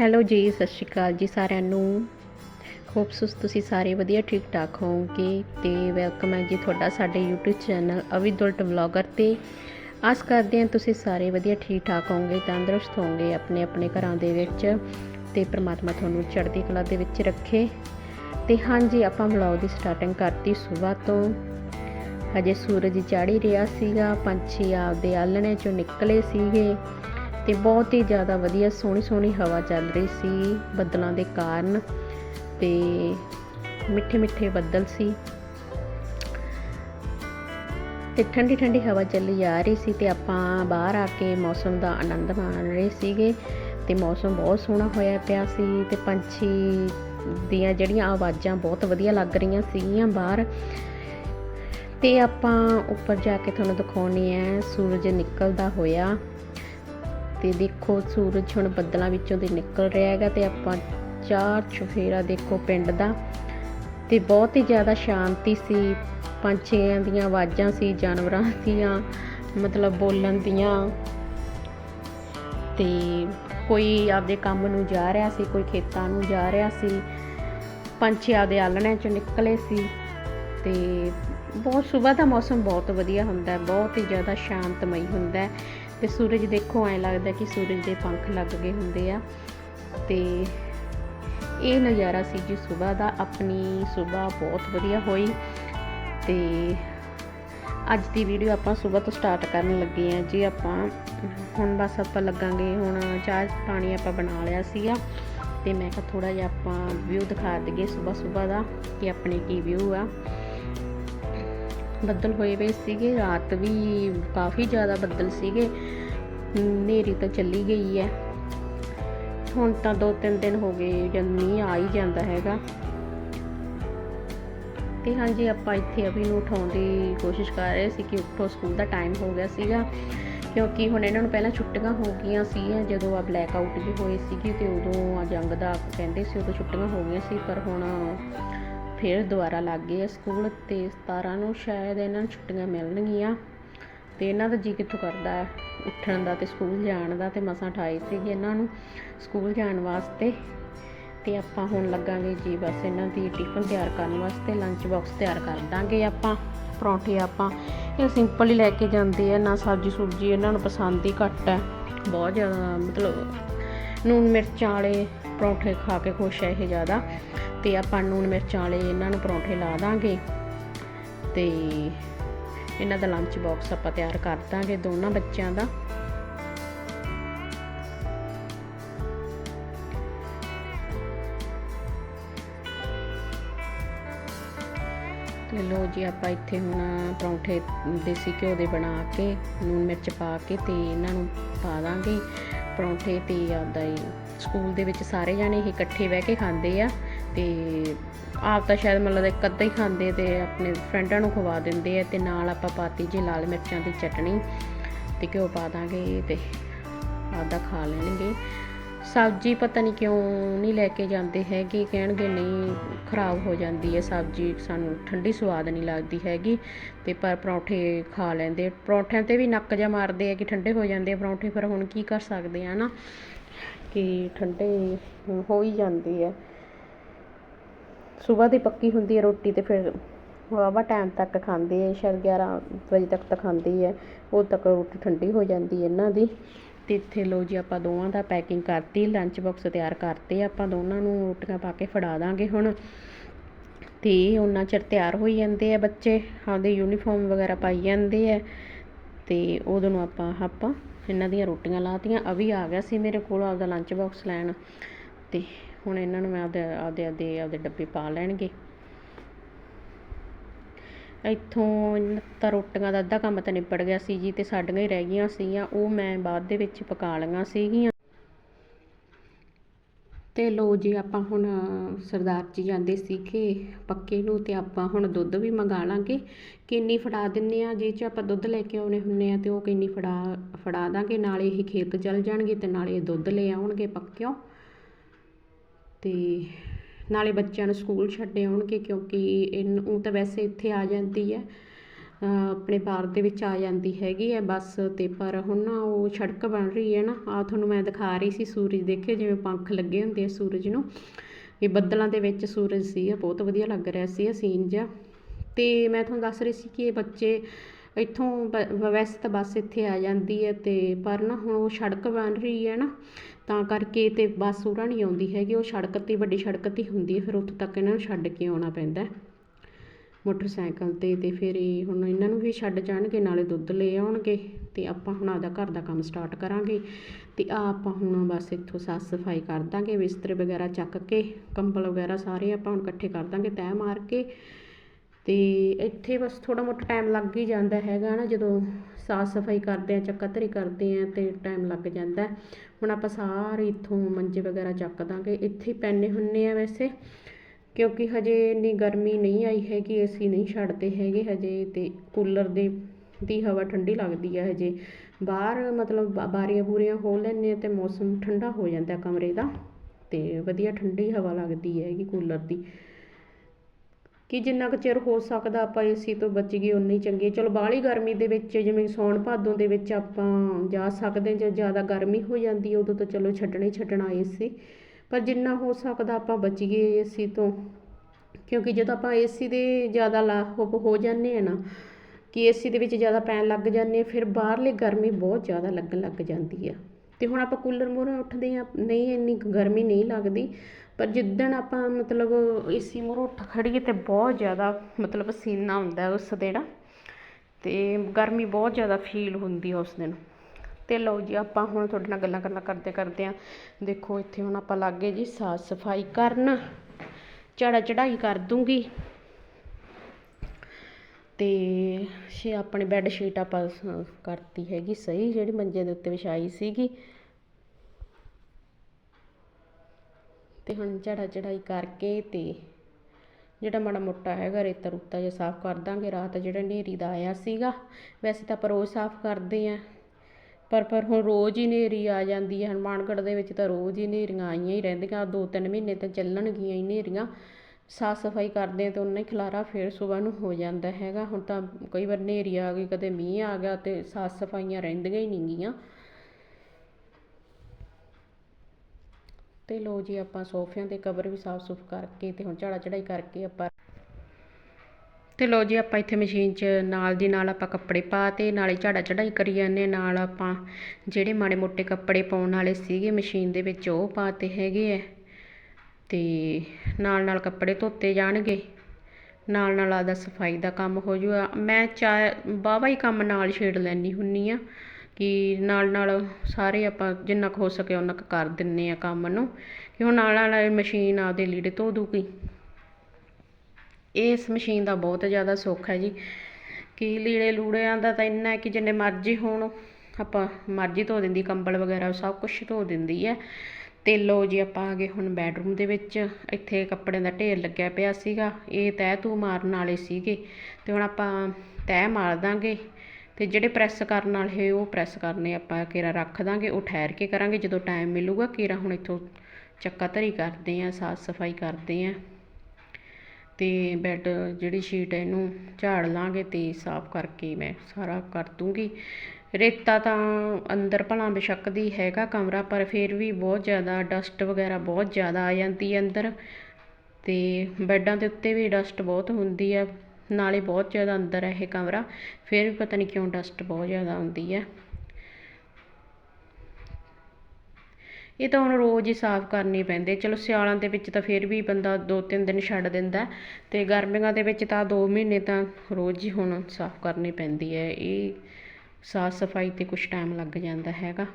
Hello ਜੀ, ਸਤਿ ਸ਼੍ਰੀ ਅਕਾਲ ਜੀ ਸਾਰਿਆਂ ਨੂੰ। ਹੋਪਸ ਤੁਸੀਂ ਸਾਰੇ ਵਧੀਆ ਠੀਕ ਠਾਕ ਹੋਵੋਗੇ ਤੇ ਵੈਲਕਮ ਹੈ ਜੀ ਤੁਹਾਡਾ ਸਾਡੇ YouTube ਚੈਨਲ ਅਵਿਦੁਲਟ ਵਲੌਗਰ ਤੇ। ਆਸ ਕਰਦੇ ਹਾਂ ਤੁਸੀਂ ਸਾਰੇ ਵਧੀਆ ਠੀਕ ਠਾਕ ਹੋਵੋਗੇ, ਤੰਦਰੁਸਤ ਹੋਵੋਗੇ ਆਪਣੇ ਆਪਣੇ ਘਰਾਂ ਦੇ ਵਿੱਚ ਤੇ ਪ੍ਰਮਾਤਮਾ ਤੁਹਾਨੂੰ ਚੜ੍ਹਦੀ ਕਲਾ ਦੇ ਵਿੱਚ ਰੱਖੇ। ਤੇ ਹਾਂਜੀ ਆਪਾਂ ਵਲੌਗ ਦੀ ਸਟਾਰਟਿੰਗ ਕਰਤੀ ਸਵੇਰ ਤੋਂ। ਹਜੇ ਸੂਰਜ ਚੜ੍ਹ ਹੀ ਰਿਹਾ ਸੀਗਾ, ਪੰਛੀ ਆਪਦੇ ਆਲਣੇ ਚੋਂ ਨਿਕਲੇ ਸੀਗੇ। ਤੇ ਬਹੁਤ ਹੀ ਜ਼ਿਆਦਾ ਵਧੀਆ ਸੋਹਣੀ ਸੋਹਣੀ ਹਵਾ ਚੱਲ ਰਹੀ ਸੀ, ਬੱਦਲਾਂ ਦੇ ਕਾਰਨ ਤੇ ਮਿੱਠੇ ਮਿੱਠੇ ਬੱਦਲ ਸੀ। ਤੇ ਠੰਡੀ ਠੰਡੀ ਹਵਾ ਚੱਲੀ ਆ ਰਹੀ ਸੀ ਤੇ ਆਪਾਂ ਬਾਹਰ ਆ ਕੇ ਮੌਸਮ ਦਾ ਆਨੰਦ ਮਾਣ ਰਹੇ ਸੀਗੇ ਤੇ ਮੌਸਮ ਬਹੁਤ ਸੋਹਣਾ ਹੋਇਆ ਪਿਆ ਸੀ ਤੇ ਪੰਛੀ ਦੀਆਂ ਜਿਹੜੀਆਂ ਆਵਾਜ਼ਾਂ ਬਹੁਤ ਵਧੀਆ ਲੱਗ ਰਹੀਆਂ ਸੀਗੀਆਂ ਬਾਹਰ। ਤੇ ਆਪਾਂ ਉੱਪਰ ਜਾ ਕੇ ਤੁਹਾਨੂੰ ਦਿਖਾਉਣੀ ਹੈ, ਸੂਰਜ ਨਿਕਲਦਾ ਹੋਇਆ। ਤੇ ਦੇਖੋ ਸੂਰਜ ਹੁਣ ਬੱਦਲਾਂ ਵਿੱਚੋਂ ਦੀ ਨਿਕਲ ਰਿਹਾ ਹੈਗਾ ਤੇ ਆਪਾਂ ਚਾਰ ਚੁਫੇਰਾ ਦੇਖੋ ਪਿੰਡ ਦਾ। ਤੇ ਬਹੁਤ ਹੀ ਜ਼ਿਆਦਾ ਸ਼ਾਂਤੀ ਸੀ। ਪੰਛੀਆਂ ਦੀਆਂ ਆਵਾਜ਼ਾਂ ਸੀ, ਜਾਨਵਰਾਂ ਦੀਆਂ, ਮਤਲਬ ਬੋਲਣ ਦੀਆਂ। ਤੇ ਕੋਈ ਆਪਦੇ ਕੰਮ ਨੂੰ ਜਾ ਰਿਹਾ ਸੀ, ਕੋਈ ਖੇਤਾਂ ਨੂੰ ਜਾ ਰਿਹਾ ਸੀ। ਪੰਛੀ ਆਪਦੇ ਆਲਣਿਆਂ ਚੋਂ ਨਿਕਲੇ ਸੀ। ਤੇ ਬਹੁਤ ਸਵੇਰ ਦਾ ਮੌਸਮ ਬਹੁਤ ਵਧੀਆ ਹੁੰਦਾ ਹੈ, ਬਹੁਤ ਹੀ ਜ਼ਿਆਦਾ ਸ਼ਾਂਤਮਈ ਹੁੰਦਾ ਹੈ। ਤੇ ਸੂਰਜ ਦੇਖੋ, ਐ ਲੱਗਦਾ ਕਿ ਸੂਰਜ ਦੇ ਪੰਖ ਲੱਗ ਗਏ ਹੁੰਦੇ ਆ। ਤੇ ਇਹ ਨਜ਼ਾਰਾ ਸੀ ਜੀ ਸਵੇਰ ਦਾ। ਆਪਣੀ ਸਵੇਰ ਬਹੁਤ ਵਧੀਆ ਹੋਈ। ਤੇ ਅੱਜ ਦੀ ਵੀਡੀਓ ਆਪਾਂ ਸਵੇਰ ਤੋਂ ਸਟਾਰਟ ਕਰਨ ਲੱਗੇ ਆ ਜੀ ਆਪਾਂ। ਹੁਣ ਬਸ ਆਪਾਂ ਲੱਗਾਂਗੇ, ਹੁਣ ਚਾਹ ਪਾਣੀ ਆਪਾਂ ਬਣਾ ਲਿਆ ਸੀਗਾ। ਤੇ ਮੈਂ ਕਿਹਾ ਥੋੜਾ ਜਿਹਾ ਆਪਾਂ ਵਿਊ ਦਿਖਾ ਦਈਏ ਸਵੇਰ ਸਵੇਰ ਦਾ, ਕਿ ਆਪਣੇ ਕੀ ਵਿਊ ਆ। ਬੱਦਲ ਹੋਏ ਪਏ ਸੀਗੇ, ਰਾਤ ਵੀ ਕਾਫੀ ਜ਼ਿਆਦਾ ਬੱਦਲ ਸੀਗੇ। ਹਨੇਰੀ ਤਾਂ ਚੱਲੀ ਗਈ ਹੈ। ਹੁਣ ਤਾਂ ਦੋ ਤਿੰਨ ਦਿਨ ਹੋ ਗਏ, ਜਦ ਮੀਂਹ ਆ ਹੀ ਜਾਂਦਾ ਹੈਗਾ। ਤੇ ਹਾਂਜੀ, ਆਪਾਂ ਇੱਥੇ ਅਭੀ ਨੂੰ ਉਠਾਉਣ ਦੀ ਕੋਸ਼ਿਸ਼ ਕਰ ਰਹੇ ਸੀ ਕਿ ਉੱਠੋ, ਸਕੂਲ ਦਾ ਟਾਈਮ ਹੋ ਗਿਆ ਸੀਗਾ। ਕਿਉਂਕਿ ਹੁਣ ਇਹਨਾਂ ਨੂੰ ਪਹਿਲਾਂ ਛੁੱਟੀਆਂ ਹੋ ਗਈਆਂ ਸੀ ਜਦੋਂ ਆ ਬਲੈਕ ਆਊਟ ਵੀ ਹੋਏ ਸੀਗੀ ਤੇ ਉਦੋਂ ਆ ਜੰਗ ਦਾ ਕਹਿੰਦੇ ਸੀ, ਉਦੋਂ ਛੁੱਟੀਆਂ ਹੋ ਗਈਆਂ ਸੀ, ਪਰ ਹੁਣ ਫਿਰ ਦੁਬਾਰਾ ਲੱਗ ਗਏ ਆ ਸਕੂਲ ਤੇ 17 ਨੂੰ ਸ਼ਾਇਦ ਇਹਨਾਂ ਨੂੰ ਛੁੱਟੀਆਂ ਮਿਲਣਗੀਆਂ ਤੇ ਇਹਨਾਂ ਦਾ ਜੀ ਕਿੱਥੋਂ ਕਰਦਾ ਹੈ? ਉੱਠਣ ਦਾ ਤੇ ਸਕੂਲ ਜਾਣ ਦਾ ਤੇ ਮਸਾਂ ਠਾਈ ਸੀਗੀ ਇਹਨਾਂ ਨੂੰ ਸਕੂਲ ਜਾਣ ਵਾਸਤੇ। ਤੇ ਆਪਾਂ ਹੁਣ ਲੱਗਾਂਗੇ ਜੀ ਬਸ ਇਹਨਾਂ ਦੀ ਟਿਫਨ ਤਿਆਰ ਕਰਨ ਵਾਸਤੇ ਲੰਚ ਬਾਕਸ ਤਿਆਰ ਕਰ ਦਾਂਗੇ ਆਪਾਂ, ਪਰੌਂਠੇ ਆਪਾਂ। ਇਹ ਸਿੰਪਲ ਹੀ ਲੈ ਕੇ ਜਾਂਦੇ ਆ, ਨਾ ਸਬਜ਼ੀ ਸੁਬਜੀ ਇਹਨਾਂ ਨੂੰ ਪਸੰਦ ਹੀ ਘੱਟ ਹੈ। ਬਹੁਤ ਜ਼ਿਆਦਾ ਮਤਲਬ ਨੂਨ ਮਿਰਚਾਂ ਵਾਲੇ ਪਰੌਂਠੇ ਖਾ ਕੇ ਖੁਸ਼ ਹੈ ਇਹ ਜ਼ਿਆਦਾ। ਤੇ ਆਪਾਂ ਨੂਨ ਮਿਰਚਾਂ ਵਾਲੇ ਇਹਨਾਂ ਨੂੰ ਪਰੌਂਠੇ ਲਾ ਦਾਂਗੇ। ਤੇ ਇਹਨਾਂ ਦਾ ਲੰਚ ਬਾਕਸ ਆਪਾਂ ਤਿਆਰ ਕਰ ਦਾਂਗੇ ਦੋਨਾਂ ਬੱਚਿਆਂ ਦਾ। ਤੇ ਲੋ ਜੀ ਆਪਾਂ ਇੱਥੇ ਹੁਣ ਪਰੌਂਠੇ ਦੇਸੀ ਘਿਓ ਦੇ ਬਣਾ ਕੇ ਨੂਨ ਮਿਰਚ ਪਾ ਕੇ ਤੇ ਇਹਨਾਂ ਨੂੰ ਪਾ ਦਾਂਗੇ। ਪਰੌਂਠੇ ਤੇ ਆਪਦਾ ਹੀ ਸਕੂਲ ਦੇ ਵਿੱਚ ਸਾਰੇ ਜਾਣੇ ਇਹ ਇਕੱਠੇ ਬਹਿ ਕੇ ਖਾਂਦੇ ਆ ਤੇ ਆਪ ਤਾਂ ਸ਼ਾਇਦ ਮਤਲਬ ਇੱਕ ਅੱਧਾ ਹੀ ਖਾਂਦੇ ਤੇ ਆਪਣੇ ਫਰੈਂਡਾਂ ਨੂੰ ਖਵਾ ਦਿੰਦੇ ਆ ਤੇ ਨਾਲ ਆਪਾਂ ਪਾਤੀ ਜੀ ਲਾਲ ਮਿਰਚਾਂ ਦੀ ਚਟਣੀ ਤੇ ਘਿਓ ਪਾ ਦਾਂਗੇ ਤੇ ਆਪਦਾ ਖਾ ਲੈਣਗੇ। ਸਬਜ਼ੀ ਪਤਾ ਨਹੀਂ ਕਿਉਂ ਨਹੀਂ ਲੈ ਕੇ ਜਾਂਦੇ ਹੈਗੇ, ਕਹਿਣਗੇ ਨਹੀਂ, ਖਰਾਬ ਹੋ ਜਾਂਦੀ ਹੈ ਸਬਜ਼ੀ, ਸਾਨੂੰ ਠੰਡੀ ਸਵਾਦ ਨਹੀਂ ਲੱਗਦੀ ਹੈਗੀ। ਤੇ ਪਰ ਪਰੌਂਠੇ ਖਾ ਲੈਂਦੇ ਪਰੌਂਠਿਆਂ ਤੇ ਵੀ ਨੱਕ ਜਾ ਮਾਰਦੇ ਆ ਕਿ ਠੰਡੇ ਹੋ ਜਾਂਦੇ ਆ ਪਰੌਂਠੇ, ਪਰ ਹੁਣ ਕੀ ਕਰ ਸਕਦੇ ਆ ਨਾ ਕਿ ਠੰਡੇ ਹੋ ਹੀ ਜਾਂਦੀ ਹੈ ਸਵੇਰ ਦੀ ਪੱਕੀ ਹੁੰਦੀ ਹੈ ਰੋਟੀ ਤੇ ਫਿਰ ਵਾਵਾ ਟਾਈਮ ਤੱਕ ਖਾਂਦੇ ਆ, ਸ਼ਾਇਦ 11 ਵਜੇ ਤੱਕ ਤਾਂ ਖਾਂਦੇ ਆ। ਉਦੋਂ ਤੱਕ ਰੋਟੀ ਠੰਡੀ ਹੋ ਜਾਂਦੀ ਹੈ ਇਹਨਾਂ ਦੀ। ਤੇ ਇੱਥੇ ਲਓ ਜੀ ਆਪਾਂ ਦੋਵਾਂ ਦਾ ਪੈਕਿੰਗ ਕਰਤੀ ਲੰਚ ਬਾਕਸ ਤਿਆਰ ਕਰਤੇ, ਆਪਾਂ ਦੋਨਾਂ ਨੂੰ ਰੋਟੀਆਂ ਪਾ ਕੇ ਫੜਾ ਦਾਂਗੇ ਹੁਣ। ਤੇ ਉਹਨਾਂ ਚਿਰ ਤਿਆਰ ਹੋਈ ਜਾਂਦੇ ਆ ਬੱਚੇ, ਆਪਦੇ ਯੂਨੀਫਾਰਮ ਵਗੈਰਾ ਪਾਈ ਜਾਂਦੇ ਆ। ਤੇ ਉਦੋਂ ਨੂੰ ਆਪਾਂ ਆਪਾਂ ਇਹਨਾਂ ਦੀਆਂ ਰੋਟੀਆਂ ਲਾਤੀਆਂ। ਅਭੀ ਆ ਗਿਆ ਸੀ ਮੇਰੇ ਕੋਲ ਆਪਦਾ ਲੰਚ ਬਾਕਸ ਲੈਣ। ਤੇ ਹੁਣ ਇਹਨਾਂ ਨੂੰ ਮੈਂ ਆਪਦੇ ਆਪਦੇ ਆਪਦੇ ਆਪਦੇ ਡੱਬੇ ਪਾ ਲੈਣਗੇ। ਇੱਥੋਂ ਤਾਂ ਰੋਟੀਆਂ ਦਾ ਅੱਧਾ ਕੰਮ ਤਾਂ ਨਿਬੜ ਗਿਆ ਸੀ ਜੀ ਅਤੇ ਸਾਡੀਆਂ ਹੀ ਰਹਿ ਗਈਆਂ ਸੀਗੀਆਂ, ਉਹ ਮੈਂ ਬਾਅਦ ਦੇ ਵਿੱਚ ਪਕਾ ਲਈਆਂ ਸੀਗੀਆਂ। ਤੇ ਲੋ ਜੀ, ਆਪਾਂ ਹੁਣ ਸਰਦਾਰ ਜੀ ਜਾਂਦੇ ਸੀਗੇ ਪੱਕੇ ਨੂੰ ਤੇ ਆਪਾਂ ਹੁਣ ਦੁੱਧ ਵੀ ਮੰਗਾ ਲਾਂਗੇ। ਕਿੰਨੀ ਫੜਾ ਦਿੰਨੇ ਆ, ਜੇ ਚ ਆਪਾਂ ਦੁੱਧ ਲੈ ਕੇ ਆਉਣੇ ਹੁੰਨੇ ਆ ਤੇ ਉਹ ਕਿੰਨੀ ਫੜਾ ਫੜਾ ਦਾਂਗੇ, ਨਾਲੇ ਇਹ ਖੇਤ ਚਲ ਜਾਣਗੇ ਤੇ ਨਾਲੇ ਦੁੱਧ ਲੈ ਆਉਣਗੇ ਪੱਕਿਓ। ਤੇ ਨਾਲੇ ਬੱਚਿਆਂ ਨੂੰ ਸਕੂਲ ਛੱਡ ਆਉਣਗੇ ਕਿਉਂਕਿ ਇਹਨੂੰ ਤਾਂ ਵੈਸੇ ਇੱਥੇ ਆ ਜਾਂਦੀ ਹੈ। ਆਪਣੇ ਬਾਰ ਦੇ ਵਿੱਚ ਆ ਜਾਂਦੀ ਹੈਗੀ ਹੈ ਬੱਸ ਤੇ, ਪਰ ਹੁਣ ਨਾ ਉਹ ਸੜਕ ਬਣ ਰਹੀ ਹੈ ਨਾ। ਆ ਤੁਹਾਨੂੰ ਮੈਂ ਦਿਖਾ ਰਹੀ ਸੀ ਸੂਰਜ, ਦੇਖਿਓ ਜਿਵੇਂ ਪੰਖ ਲੱਗੇ ਹੁੰਦੇ ਆ ਸੂਰਜ ਨੂੰ। ਇਹ ਬੱਦਲਾਂ ਦੇ ਵਿੱਚ ਸੂਰਜ ਸੀ ਬਹੁਤ ਵਧੀਆ ਲੱਗ ਰਿਹਾ ਸੀ ਸੀਨ ਜਿਹਾ। ਤੇ ਮੈਂ ਤੁਹਾਨੂੰ ਦੱਸ ਰਹੀ ਸੀ ਕਿ ਇਹ ਬੱਚੇ ਇੱਥੋਂ ਵੈਸੇ ਤਾਂ ਬੱਸ ਇੱਥੇ ਆ ਜਾਂਦੀ ਹੈ ਤੇ, ਪਰ ਨਾ ਹੁਣ ਉਹ ਸੜਕ ਬਣ ਰਹੀ ਹੈ ਨਾ। ਤਾਂ ਕਰਕੇ ਤੇ ਬੱਸ ਉਰਾਂ ਨਹੀਂ ਆਉਂਦੀ ਹੈਗੀ, ਉਹ ਸੜਕ ਤੇ ਵੱਡੀ ਸੜਕ ਤੇ ਹੁੰਦੀ ਹੈ, ਫਿਰ ਉੱਥੋਂ ਤੱਕ ਇਹਨਾਂ ਨੂੰ ਛੱਡ ਕੇ ਆਉਣਾ ਪੈਂਦਾ ਮੋਟਰਸਾਈਕਲ ਤੇ ਤੇ ਫਿਰ ਇਹ ਹੁਣ ਇਹਨਾਂ ਨੂੰ ਵੀ ਛੱਡ ਜਾਣਗੇ, ਨਾਲੇ ਦੁੱਧ ਲੈ ਆਉਣਗੇ ਤੇ ਆਪਾਂ ਹੁਣ ਆਪਦਾ ਘਰ ਦਾ ਕੰਮ ਸਟਾਰਟ ਕਰਾਂਗੇ ਤੇ ਆ ਆਪਾਂ ਹੁਣ ਬਸ ਇੱਥੋਂ ਸਾਫ਼ ਸਫ਼ਾਈ ਕਰ ਦਾਂਗੇ, ਬਿਸਤਰੇ ਵਗੈਰਾ ਚੱਕ ਕੇ, ਕੰਬਲ ਵਗੈਰਾ ਸਾਰੇ ਆਪਾਂ ਹੁਣ ਇਕੱਠੇ ਕਰ ਦਾਂਗੇ ਤੈਅ ਮਾਰ ਕੇ ਤੇ ਇੱਥੇ ਬਸ ਥੋੜਾ ਮੋਟਾ ਟਾਈਮ ਲੱਗ ਹੀ ਜਾਂਦਾ ਹੈਗਾ ਨਾ, ਜਦੋਂ ਸਾਫ਼ ਸਫ਼ਾਈ ਕਰਦੇ ਆ ਚੱਕਾਧਰੀ ਕਰਦੇ ਆ ਤੇ ਟਾਈਮ ਲੱਗ ਜਾਂਦਾ ਹੁਣ ਆਪਾਂ ਸਾਰੇ ਇੱਥੋਂ ਮੰਜੇ ਵਗੈਰਾ ਚੱਕ ਦਾਂਗੇ। ਇੱਥੇ ਹੀ ਪੈਨੇ ਹੁੰਨੇ ਆ ਵੈਸੇ, ਕਿਉਂਕਿ ਹਜੇ ਇੰਨੀ ਗਰਮੀ ਨਹੀਂ ਆਈ ਹੈਗੀ, ਏਸੀ ਨਹੀਂ ਛੱਡਦੇ ਹੈਗੇ ਹਜੇ ਤੇ ਕੂਲਰ ਦੇ, ਦੀ ਹਵਾ ਠੰਡੀ ਲੱਗਦੀ ਹੈ ਹਜੇ। ਬਾਹਰ ਮਤਲਬ ਬਾ- ਬਾਰੀਆਂ ਬੂਰੀਆਂ ਖੋਲ੍ਹ ਲੈਂਦੇ ਆ ਤੇ ਮੌਸਮ ਠੰਡਾ ਹੋ ਜਾਂਦਾ ਕਮਰੇ ਦਾ ਤੇ ਵਧੀਆ ਠੰਡੀ ਹਵਾ ਲੱਗਦੀ ਹੈਗੀ ਕੂਲਰ ਦੀ। ਕਿ ਜਿੰਨਾ ਕੁ ਚਿਰ ਹੋ ਸਕਦਾ ਆਪਾਂ ਏਸੀ ਤੋਂ ਬਚ ਗਏ ਉਨੀ ਚੰਗੀ। ਚਲੋ, ਬਾਹਲੀ ਗਰਮੀ ਦੇ ਵਿੱਚ, ਜਿਵੇਂ ਸੌਣ ਭਾਦੋਂ ਦੇ ਵਿੱਚ ਆਪਾਂ ਜਾ ਸਕਦੇ ਜੇ ਜ਼ਿਆਦਾ ਗਰਮੀ ਹੋ ਜਾਂਦੀ ਉਦੋਂ ਤਾਂ ਚਲੋ ਛੱਡਣਾ ਹੀ ਛੱਡਣਾ ਏਸੀ ਪਰ ਜਿੰਨਾ ਹੋ ਸਕਦਾ ਆਪਾਂ ਬਚ ਗਏ ਏਸੀ ਤੋਂ, ਕਿਉਂਕਿ ਜਦੋਂ ਆਪਾਂ ਏਸੀ ਦੇ ਜ਼ਿਆਦਾ ਲਾ ਹੋ ਜਾਂਦੇ ਆ ਨਾ, ਕਿ ਏਸੀ ਦੇ ਵਿੱਚ ਜ਼ਿਆਦਾ ਪੈਣ ਲੱਗ ਜਾਂਦੇ ਆ ਫਿਰ ਬਾਹਰਲੇ ਗਰਮੀ ਬਹੁਤ ਜ਼ਿਆਦਾ ਲੱਗਣ ਲੱਗ ਜਾਂਦੀ ਆ। ਤੇ ਹੁਣ ਆਪਾਂ ਕੂਲਰ ਮੂਹਰੇ ਉੱਠਦੇ ਆ ਨਹੀਂ ਇੰਨੀ ਕੁ ਗਰਮੀ ਨਹੀਂ ਲੱਗਦੀ। ਪਰ ਜਿੱਦਣ ਆਪਾਂ ਮਤਲਬ ਏਸੀ ਮੂਹਰੇ ਉੱਠ ਖੜੀਏ ਤਾਂ ਬਹੁਤ ਜ਼ਿਆਦਾ ਮਤਲਬ ਪਸੀਨਾ ਆਉਂਦਾ ਉਸ ਦਿਨ। ਅਤੇ ਗਰਮੀ ਬਹੁਤ ਜ਼ਿਆਦਾ ਫੀਲ ਹੁੰਦੀ ਆ ਉਸ ਦਿਨ। ਅਤੇ ਲਓ ਜੀ, ਆਪਾਂ ਹੁਣ ਤੁਹਾਡੇ ਨਾਲ ਗੱਲਾਂ ਗੱਲਾਂ ਕਰਦੇ ਕਰਦੇ ਆ। ਦੇਖੋ, ਇੱਥੇ ਹੁਣ ਆਪਾਂ ਲੱਗ ਗਏ ਜੀ ਸਾਫ਼ ਸਫ਼ਾਈ ਕਰਨ। ਝਾੜਾ ਚੜਾਈ ਕਰ ਦੂੰਗੀ। ਤੇ ਛੇ ਆਪਣੇ ਬੈੱਡ ਸ਼ੀਟ ਆਪਾਂ ਕਰਤੀ ਹੈਗੀ ਸਹੀ, ਜਿਹੜੀ ਮੰਜੇ ਦੇ ਉੱਤੇ ਵਿਛਾਈ ਸੀਗੀ। ਅਤੇ ਹੁਣ ਝਾੜਾ ਚੜਾਈ ਕਰਕੇ ਅਤੇ ਜਿਹੜਾ ਮਾੜਾ ਮੋਟਾ ਹੈਗਾ ਰੇਤਾ ਰੁੱਤਾ ਜਿਹਾ ਸਾਫ਼ ਕਰ ਦਾਂਗੇ। ਰਾਤ ਜਿਹੜਾ ਹਨੇਰੀ ਦਾ ਆਇਆ ਸੀਗਾ, ਵੈਸੇ ਤਾਂ ਆਪਾਂ ਰੋਜ਼ ਸਾਫ਼ ਕਰਦੇ ਆਂ ਪਰ ਪਰ ਹੁਣ ਰੋਜ਼ ਹੀ ਹਨੇਰੀ ਆ ਜਾਂਦੀ ਹੈ। ਹਨੂੰਮਾਨਗੜ੍ਹ ਦੇ ਵਿੱਚ ਤਾਂ ਰੋਜ਼ ਹੀ ਹਨੇਰੀਆਂ ਆਈਆਂ ਹੀ ਰਹਿੰਦੀਆਂ, ਦੋ ਤਿੰਨ ਮਹੀਨੇ ਤਾਂ ਚੱਲਣਗੀਆਂ ਹੀ ਹਨੇਰੀਆਂ। ਸਾਫ਼ ਸਫ਼ਾਈ ਕਰਦੇ ਆ ਤਾਂ ਉਹਨਾਂ ਹੀ ਖਲਾਰਾ ਫਿਰ ਸਵੇਰ ਨੂੰ ਹੋ ਜਾਂਦਾ ਹੈਗਾ। ਹੁਣ ਤਾਂ ਕਈ ਵਾਰ ਹਨੇਰੀ ਆ ਗਈ, ਕਦੇ ਮੀਂਹ ਆ ਗਿਆ ਤੇ ਸਾਫ਼ ਸਫਾਈਆਂ ਰਹਿੰਦੀਆਂ ਹੀ ਨਹੀਂ ਗੀਆਂ ਤੇ ਲੋ ਜੀ ਆਪਾਂ ਸੋਫਿਆਂ ਦੇ ਕਵਰ ਵੀ ਸਾਫ਼ ਸੁਫ ਕਰਕੇ ਤੇ ਹੁਣ ਝਾੜਾ ਚੜਾਈ ਕਰਕੇ ਆਪਾਂ ਤੇ ਲੋ ਜੀ ਆਪਾਂ ਇੱਥੇ ਮਸ਼ੀਨ 'ਚ ਨਾਲ ਦੀ ਨਾਲ ਆਪਾਂ ਕੱਪੜੇ ਪਾ ਤੇ ਨਾਲੇ ਝਾੜਾ ਚੜਾਈ ਕਰੀ ਜਾਂਦੇ ਨਾਲ ਆਪਾਂ ਜਿਹੜੇ ਮਾੜੇ ਮੋਟੇ ਕੱਪੜੇ ਪਾਉਣ ਵਾਲੇ ਸੀਗੇ ਮਸ਼ੀਨ ਦੇ ਵਿੱਚ ਉਹ ਪਾਤੇ ਹੈਗੇ ਐ ਤੇ ਨਾਲ ਨਾਲ ਕੱਪੜੇ ਧੋਤੇ ਜਾਣਗੇ। ਨਾਲ ਨਾਲ ਆਦਾ ਸਫ਼ਾਈ ਦਾ ਕੰਮ ਹੋ ਜੂਗਾ। ਮੈਂ ਚਾ ਵਾਹਵਾ ਹੀ ਕੰਮ ਨਾਲ ਛੇੜ ਲੈਣੀ ਹੁੰਨੀ ਆ ਕਿ ਨਾਲ ਨਾਲ ਸਾਰੇ ਆਪਾਂ ਜਿੰਨਾ ਕੁ ਹੋ ਸਕੇ ਉਹਨਾਂ ਕੁ ਕਰ ਦਿੰਨੇ ਆ ਕੰਮ ਨੂੰ, ਕਿ ਹੁਣ ਨਾਲ ਨਾਲ ਮਸ਼ੀਨ ਆਪਦੇ ਲੀੜੇ ਧੋ ਦੂਗੀ ਇਸ ਮਸ਼ੀਨ ਦਾ ਬਹੁਤ ਜ਼ਿਆਦਾ ਸੁੱਖ ਹੈ ਜੀ, ਕਿ ਲੀੜੇ ਲੂੜਿਆਂ ਦਾ ਤਾਂ ਇੰਨਾ ਕਿ ਜਿੰਨੇ ਮਰਜ਼ੀ ਹੋਣ ਆਪਾਂ ਮਰਜ਼ੀ ਧੋ ਦਿੰਦੀ, ਕੰਬਲ ਵਗੈਰਾ ਸਭ ਕੁਝ ਧੋ ਦਿੰਦੀ ਹੈ। ਤੇ ਲੋ ਜੀ ਆਪਾਂ ਆ ਗਏ ਹੁਣ ਬੈਡਰੂਮ ਦੇ ਵਿੱਚ, ਇੱਥੇ ਕੱਪੜਿਆਂ ਦਾ ਢੇਰ ਲੱਗਿਆ ਪਿਆ ਸੀਗਾ, ਇਹ ਤਹਿ ਤੂ ਮਾਰਨ ਵਾਲੇ ਸੀਗੇ। ਤੇ ਹੁਣ ਆਪਾਂ ਤਹਿ ਮਾਰ ਦਾਂਗੇ। ਤੇ ਜਿਹੜੇ ਪ੍ਰੈਸ ਕਰਨ ਵਾਲੇ ਉਹ ਪ੍ਰੈਸ ਕਰਨੇ ਆਪਾਂ ਕੇਰਾ ਰੱਖ ਦਾਂਗੇ, ਉਹ ਠਹਿਰ ਕੇ ਕਰਾਂਗੇ। ਜਦੋਂ ਟਾਈਮ ਮਿਲੂਗਾ, ਕੇਰਾ ਹੁਣ ਇੱਥੋਂ ਚੱਕਾ ਧਰੀ ਕਰਦੇ ਆ, ਸਾਫ਼ ਸਫ਼ਾਈ ਕਰਦੇ ਆ। ਤੇ ਬੈੱਡ ਜਿਹੜੀ ਸ਼ੀਟ ਹੈ ਇਹਨੂੰ ਝਾੜ ਲਾਂਗੇ ਤੇ ਸਾਫ਼ ਕਰਕੇ ਮੈਂ ਸਾਰਾ ਕਰ ਦੂੰਗੀ। ਰੇਤਾ ਤਾਂ ਅੰਦਰ ਭਲਾ ਬੇਸ਼ੱਕ ਦੀ ਹੈਗਾ ਕਮਰਾ, ਪਰ ਫਿਰ ਵੀ ਬਹੁਤ ਜ਼ਿਆਦਾ ਡਸਟ ਵਗੈਰਾ ਬਹੁਤ ਜ਼ਿਆਦਾ ਆ ਜਾਂਦੀ ਹੈ ਅੰਦਰ। ਤੇ ਬੈੱਡਾਂ ਦੇ ਉੱਤੇ ਵੀ ਡਸਟ ਬਹੁਤ ਹੁੰਦੀ ਆ। ਨਾਲੇ ਬਹੁਤ ਜ਼ਿਆਦਾ ਅੰਦਰ ਹੈ ਇਹ ਕਮਰਾ, ਫਿਰ ਵੀ ਪਤਾ ਨਹੀਂ ਕਿਉਂ ਡਸਟ ਬਹੁਤ ਜ਼ਿਆਦਾ ਆਉਂਦੀ ਹੈ ਇਹ ਤਾਂ ਹੁਣ ਰੋਜ਼ ਹੀ ਸਾਫ਼ ਕਰਨੀ ਪੈਂਦੇ, ਚਲੋ ਸਿਆਲਾਂ ਦੇ ਵਿੱਚ ਤਾਂ ਫਿਰ ਵੀ ਬੰਦਾ ਦੋ ਤਿੰਨ ਦਿਨ ਛੱਡ ਦਿੰਦਾ, ਤੇ ਗਰਮੀਆਂ ਦੇ ਵਿੱਚ ਤਾਂ 2 ਮਹੀਨੇ ਤਾਂ ਰੋਜ਼ ਹੀ ਹੁਣ ਸਾਫ਼ ਕਰਨੀ ਪੈਂਦੀ ਹੈ ਇਹ ਸਾਫ਼ ਸਫ਼ਾਈ ਤੇ ਕੁਝ ਟਾਈਮ ਲੱਗ ਜਾਂਦਾ ਹੈਗਾ।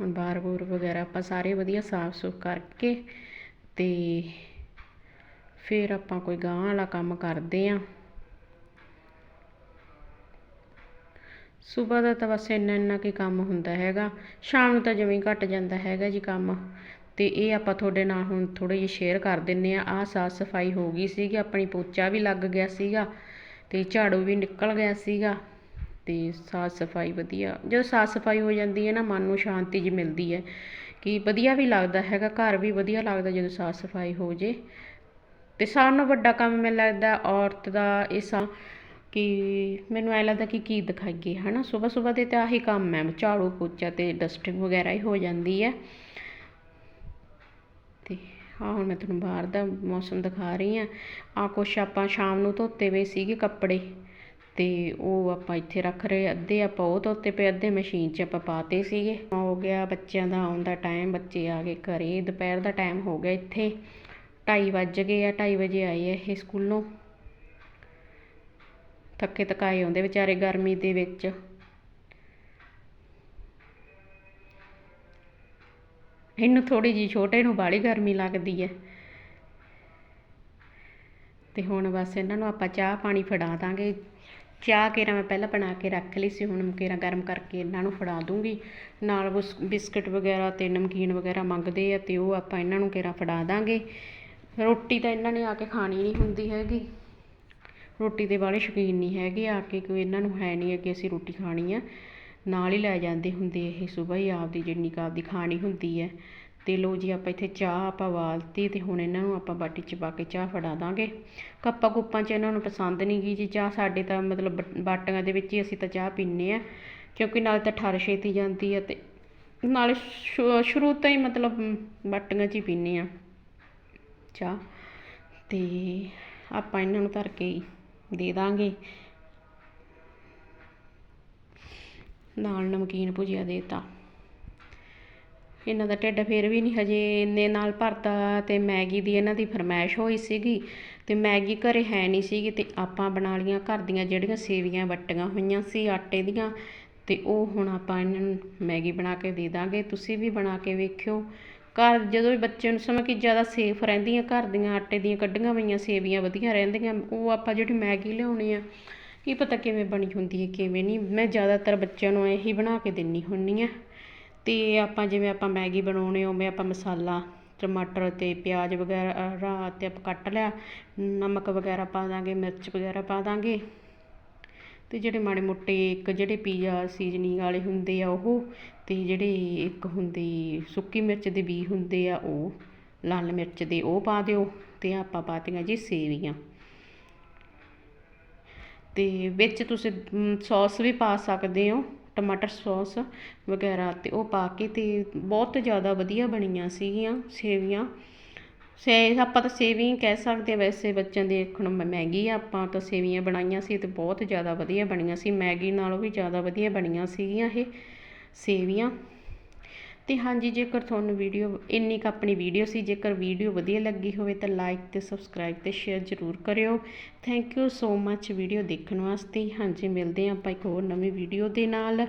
ਹੁਣ ਬਾਰ ਬੂਰ ਵਗੈਰਾ ਆਪਾਂ ਸਾਰੇ ਵਧੀਆ ਸਾਫ਼ ਸੁਫ ਕਰਕੇ ਤੇ ਫਿਰ ਆਪਾਂ ਕੋਈ ਗਾਂ ਵਾਲਾ ਕੰਮ ਕਰਦੇ ਆਂ। ਸਵੇਰ ਦਾ ਤਾਂ ਬਸ ਇੰਨਾ ਇੰਨਾ ਕੀ ਕੰਮ ਹੁੰਦਾ ਹੈਗਾ। ਸ਼ਾਮ ਨੂੰ ਤਾਂ ਜਿਵੇਂ ਹੀ ਘਟ ਜਾਂਦਾ ਹੈਗਾ ਜੀ ਕੰਮ। ਤੇ ਇਹ ਆਪਾਂ ਤੁਹਾਡੇ ਨਾਲ ਹੁਣ ਥੋੜੇ ਜਿਹੇ ਸ਼ੇਅਰ ਕਰ ਦਿੰਨੇ ਆ। ਆਹ ਸਾਫ਼ ਸਫ਼ਾਈ ਹੋ ਗਈ ਸੀਗੀ, ਆਪਣੀ ਪੋਚਾ ਵੀ ਲੱਗ ਗਿਆ ਸੀਗਾ ਤੇ ਝਾੜੂ ਵੀ ਨਿਕਲ ਗਿਆ ਸੀਗਾ। ਤੇ ਸਾਫ਼ ਸਫ਼ਾਈ ਵਧੀਆ, ਜਦੋਂ ਸਾਫ਼ ਸਫ਼ਾਈ ਹੋ ਜਾਂਦੀ ਹੈ ਨਾ, ਮਨ ਨੂੰ ਸ਼ਾਂਤੀ ਜੀ ਮਿਲਦੀ ਹੈ। ਕਿ ਵਧੀਆ ਵੀ ਲੱਗਦਾ ਹੈਗਾ, ਘਰ ਵੀ ਵਧੀਆ ਲੱਗਦਾ ਜਦੋਂ ਸਾਫ਼ ਸਫ਼ਾਈ ਹੋ ਜੇ। ਅਤੇ ਸਾਰਿਆਂ ਨਾਲੋਂ ਵੱਡਾ ਕੰਮ ਮੈਨੂੰ ਲੱਗਦਾ ਔਰਤ ਦਾ ਇਹ ਸਾ ਕਿ ਮੈਨੂੰ ਐਂ ਲੱਗਦਾ ਕਿ ਕੀ ਦਿਖਾਈਏ ਹੈ ਨਾ ਸਵੇਰ ਸਵੇਰ ਦੇ ਤਾਂ ਆਹੀ ਕੰਮ ਹੈ, ਝਾੜੂ ਪੋਚਾ ਅਤੇ ਡਸਟਿੰਗ ਵਗੈਰਾ ਹੀ ਹੋ ਜਾਂਦੀ ਹੈ। ਅਤੇ ਆਹ ਹੁਣ ਮੈਂ ਤੁਹਾਨੂੰ ਬਾਹਰ ਦਾ ਮੌਸਮ ਦਿਖਾ ਰਹੀ ਹਾਂ। ਆ ਕੁਛ ਆਪਾਂ ਸ਼ਾਮ ਨੂੰ ਧੋਤੇ ਵੇ ਸੀਗੇ ਕੱਪੜੇ ਤੇ ਉਹ ਆਪਾਂ ਇੱਥੇ ਰੱਖ ਰਹੇ, ਅੱਧੇ ਆਪਾਂ ਉਹ ਧੋਤੇ ਪਏ, ਅੱਧੇ ਮਸ਼ੀਨ 'ਚ ਆਪਾਂ ਪਾਤੇ ਸੀਗੇ। ਹੋ ਗਿਆ ਬੱਚਿਆਂ ਦਾ ਆਉਣ ਦਾ ਟਾਈਮ ਬੱਚੇ ਆ ਗਏ ਘਰੇ, ਦੁਪਹਿਰ ਦਾ ਟਾਈਮ ਹੋ ਗਿਆ ਇੱਥੇ। ਢਾਈ ਵੱਜ ਗਏ ਆ, ਢਾਈ ਵਜੇ ਆਏ ਆ ਇਹ ਸਕੂਲੋਂ। ਥੱਕੇ ਥਕਾਏ ਆਉਂਦੇ ਵਿਚਾਰੇ ਗਰਮੀ ਦੇ ਵਿੱਚ। ਇਹਨੂੰ ਥੋੜੀ ਜੀ ਛੋਟੇ ਨੂੰ ਬਾਹਲੀ ਗਰਮੀ ਲੱਗਦੀ ਹੈ ਤੇ ਹੁਣ ਬਸ ਇਹਨਾਂ ਨੂੰ ਆਪਾਂ ਚਾਹ ਪਾਣੀ ਫੜਾ ਦਾਂਗੇ। ਚਾਹ ਕੇਰਾ ਮੈਂ ਪਹਿਲਾਂ ਬਣਾ ਕੇ ਰੱਖ ਲਈ ਸੀ, ਹੁਣ ਕੇਰਾ ਗਰਮ ਕਰਕੇ ਇਹਨਾਂ ਨੂੰ ਫੜਾ ਦੂੰਗੀ। ਨਾਲ ਬੁਸ, ਬਿਸਕਟ ਵਗੈਰਾ ਤੇ ਨਮਕੀਨ ਵਗੈਰਾ ਮੰਗਦੇ ਆ ਤੇ ਉਹ ਆਪਾਂ ਇਹਨਾਂ ਨੂੰ ਕੇਰਾ ਫੜਾ ਦਾਂਗੇ। ਰੋਟੀ ਤਾਂ ਇਹਨਾਂ ਨੇ ਆ ਕੇ ਖਾਣੀ ਨਹੀਂ ਹੁੰਦੀ ਹੈਗੀ। ਰੋਟੀ ਦੇ ਵਾਲੇ ਸ਼ੌਕੀਨ ਨਹੀਂ ਹੈਗੇ ਆ ਕੇ ਕੋਈ ਇਹਨਾਂ ਨੂੰ ਹੈ ਨਹੀਂ ਕਿ ਅਸੀਂ ਰੋਟੀ ਖਾਣੀ ਆ। ਨਾਲ ਹੀ ਲੈ ਜਾਂਦੇ ਹੁੰਦੇ ਇਹ ਸਵੇਰ ਹੀ ਆਪਦੀ ਜਿੰਨੀ ਕੁ ਆਪਦੀ ਖਾਣੀ ਹੁੰਦੀ ਹੈ। ਤੇ ਲੋ ਜੀ ਆਪਾਂ ਇੱਥੇ ਚਾਹ ਆਪਾਂ ਵਾਲਤੀ ਤੇ ਹੁਣ ਇਹਨਾਂ ਨੂੰ ਆਪਾਂ ਬਾਟੀ 'ਚ ਪਾ ਕੇ ਚਾਹ ਫੜਾ ਦਾਂਗੇ। ਕੱਪਾਂ ਕੁੱਪਾਂ 'ਚ ਇਹਨਾਂ ਨੂੰ ਪਸੰਦ ਨਹੀਂ ਗੀ ਜੀ ਚਾਹ ਸਾਡੇ ਤਾਂ ਮਤਲਬ ਬ- ਬਾਟੀਆਂ ਦੇ ਵਿੱਚ ਹੀ ਅਸੀਂ ਤਾਂ ਚਾਹ ਪੀਂਦੇ ਆ। ਕਿਉਂਕਿ ਨਾਲ ਤਾਂ ਠਰ ਛੇਤੀ ਜਾਂਦੀ ਹੈ ਤੇ ਨਾਲੇ ਸ਼ੁ- ਸ਼ੁਰੂ ਤੋਂ ਹੀ ਮਤਲਬ ਮ, ਬਾਟੀਆਂ 'ਚ ਹੀ ਪੀਂਦੇ ਆ। ਚਾਹ ਤੇ ਆਪਾਂ ਇਹਨਾਂ ਨੂੰ ਧਰ ਕੇ ਦੇ ਦਾਂਗੇ। ਨਾਲ ਨਮਕੀਨ ਭੁਜੀਆ ਦੇਤਾ। ਇਹਨਾਂ ਦਾ ਢਿੱਡ ਫਿਰ ਵੀ ਨਹੀਂ ਹਜੇ ਇੰਨੇ ਨਾਲ ਭਰਤਾ ਤੇ ਮੈਗੀ ਦੀ ਇਹਨਾਂ ਦੀ ਫਰਮਾਇਸ਼ ਹੋਈ ਸੀਗੀ ਤੇ ਮੈਗੀ ਘਰੇ ਹੈ ਨਹੀਂ ਸੀਗੀ ਤੇ ਆਪਾਂ ਬਣਾ ਲੀਆਂ ਘਰ ਦੀਆਂ ਜਿਹੜੀਆਂ ਸੇਵੀਆਂ ਵੱਟੀਆਂ ਹੋਈਆਂ ਸੀ ਆਟੇ ਦੀਆਂ ਤੇ ਉਹ ਹੁਣ ਆਪਾਂ ਇਹਨਾਂ ਨੂੰ ਮੈਗੀ ਬਣਾ ਕੇ ਦੇ ਦਾਂਗੇ। ਤੁਸੀਂ ਵੀ ਬਣਾ ਕੇ ਵੇਖਿਓ। ਘਰ ਜਦੋਂ ਵੀ ਬੱਚੇ ਨੂੰ ਸਮਾਂ ਕਿ ਜ਼ਿਆਦਾ ਸੇਫ ਰਹਿੰਦੀਆਂ, ਘਰ ਦੀਆਂ ਆਟੇ ਦੀਆਂ ਕੱਢੀਆਂ ਹੋਈਆਂ, ਸੇਵੀਆਂ ਵਧੀਆ ਰਹਿੰਦੀਆਂ, ਉਹ ਆਪਾਂ ਜਿਹੜੀ ਮੈਗੀ ਲਿਆਉਣੀ ਆ, ਕੀ ਪਤਾ ਕਿਵੇਂ ਬਣੀ ਹੁੰਦੀ ਹੈ, ਕਿਵੇਂ ਨਹੀਂ। ਮੈਂ ਜ਼ਿਆਦਾਤਰ ਬੱਚਿਆਂ ਨੂੰ ਇਹੀ ਬਣਾ ਕੇ ਦਿੰਨੀ ਹੁੰਨੀ ਆ ਤੇ ਆਪਾਂ ਜਿਵੇਂ ਆਪਾਂ ਮੈਗੀ ਬਣਾਉਣੇ, ਉਵੇਂ ਆਪਾਂ ਮਸਾਲਾ, ਟਮਾਟਰ ਤੇ ਪਿਆਜ਼ ਵਗੈਰਾ ਤੇ ਆਪਾਂ ਕੱਟ ਲਿਆ, ਨਮਕ ਵਗੈਰਾ ਪਾ ਦਾਂਗੇ, ਮਿਰਚ ਵਗੈਰਾ ਪਾ ਦਾਂਗੇ। ਅਤੇ ਜਿਹੜੇ ਮਾੜੇ ਮੋਟੇ ਇੱਕ ਜਿਹੜੇ ਪੀਜ਼ਾ ਸੀਜ਼ਨਿੰਗ ਵਾਲੇ ਹੁੰਦੇ ਆ ਉਹ ਅਤੇ ਜਿਹੜੇ ਇੱਕ ਹੁੰਦੀ ਸੁੱਕੀ ਮਿਰਚ ਦੇ ਬੀ ਹੁੰਦੇ ਆ ਉਹ, ਲਾਲ ਮਿਰਚ ਦੇ ਉਹ ਪਾ ਦਿਓ ਅਤੇ ਆਪਾਂ ਪਾਤੀਆਂ ਜੀ ਸੇਵੀਆਂ। ਅਤੇ ਵਿੱਚ ਤੁਸੀਂ ਸੌਸ ਵੀ ਪਾ ਸਕਦੇ ਹੋ, ਟਮਾਟਰ ਸੌਸ ਵਗੈਰਾ ਅਤੇ ਉਹ ਪਾ ਕੇ ਅਤੇ ਬਹੁਤ ਜ਼ਿਆਦਾ ਵਧੀਆ ਬਣੀਆਂ ਸੀਗੀਆਂ ਸੇਵੀਆਂ। ਸੇ ਆਪਾਂ ਤਾਂ ਸੇਵੀਆਂ ਕਹਿ ਸਕਦੇ ਹਾਂ ਵੈਸੇ ਬੱਚਿਆਂ ਦੀ ਦੇਖਣ ਨੂੰ ਮੈਗੀ ਆ, ਆਪਾਂ ਤਾਂ ਸੇਵੀਆਂ ਬਣਾਈਆਂ ਸੀ ਤੇ ਬਹੁਤ ਜ਼ਿਆਦਾ ਵਧੀਆ ਬਣੀਆਂ ਸੀ, ਮੈਗੀ ਨਾਲੋਂ ਵੀ ਜ਼ਿਆਦਾ ਵਧੀਆ ਬਣੀਆਂ ਸੀਗੀਆਂ ਇਹ ਸੇਵੀਆਂ ਤੇ ਹਾਂਜੀ, ਜੇਕਰ ਤੁਹਾਨੂੰ ਵੀਡੀਓ, ਇੰਨੀ ਕੁ ਆਪਣੀ ਵੀਡੀਓ ਸੀ, ਜੇਕਰ ਵੀਡੀਓ ਵਧੀਆ ਲੱਗੀ ਹੋਵੇ ਤਾਂ ਲਾਈਕ ਤੇ ਸਬਸਕ੍ਰਾਈਬ ਤੇ ਸ਼ੇਅਰ ਜ਼ਰੂਰ ਕਰਿਓ। Thank you so much video ਦੇਖਣ ਵਾਸਤੇ। ਹਾਂਜੀ, ਮਿਲਦੇ ਹਾਂ ਆਪਾਂ ਇੱਕ ਹੋਰ ਨਵੀਂ ਵੀਡੀਓ ਦੇ ਨਾਲ।